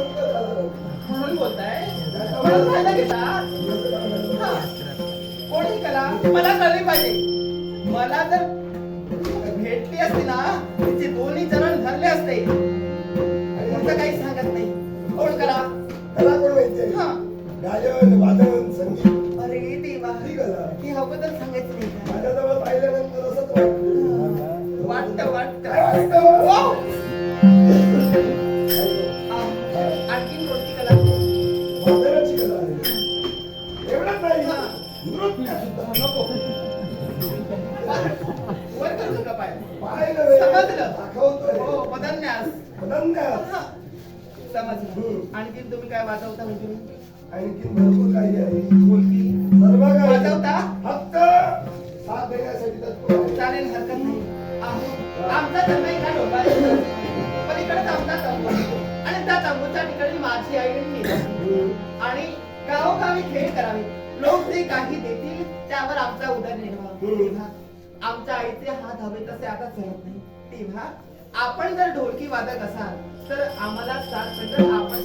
म्हणून बोलताय. कोणी कला मला कळली पाहिजे मला जर भेटली असती ना तिचे दोन्ही चरण धरले असते तुमचं काही सांगत नाही कोण कला कला कोण माहितीये हा गायन वादन संगीत अरे देवा सांगायचं नाही माझ्याजवळ पाहिल्यानंतर वाटतं वाटतं वाटतं वादनाची कला आहे एवढंच नाही नृत्य सुद्धा नको वर करू का पाय पाय समजलं. दाखवतोय हो पदन्यास अनन्य हा. आणखी आणखीन तुम्ही काय वाजवता म्हणजे आणखीन भरपूर काही आहे बोलकी सर्व काही वाजवता? फक्त साथ देण्यासाठी तत्पर आहे. चालेल हरकत नाही आम- आमचा धर्म एका डोंगरावर पलीकडे आमचा तंबू आणि त्या तंबूच्या ठिकाणी माझी आई आणि मी आणि गावोगावी खेळ करावे. लोक जे काही देतील त्यावर आमचा उदरनिर्वाह आमच्या आईचे हात हवे तसे आता चलत नाही. तेव्हा आपण जर ढोलकी वादक असाल तर आम्हाला साथ आपण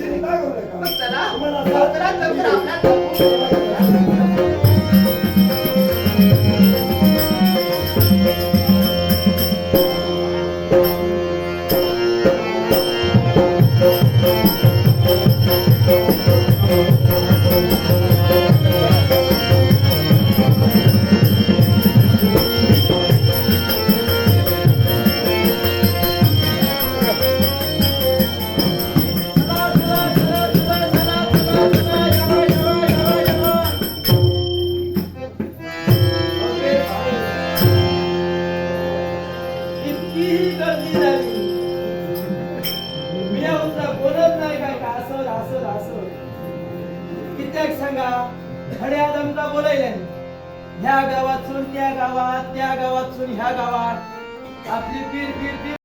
चला लवकरात लवकर आपल्या इतकी गर्दी झाली मी उद्या बोलत नाही काय का असं असं असं कित्याक सांगा खड्या दमता बोलायला ह्या गावातून त्या गावात त्या गावातून ह्या गावात आपली पीर पीर पीर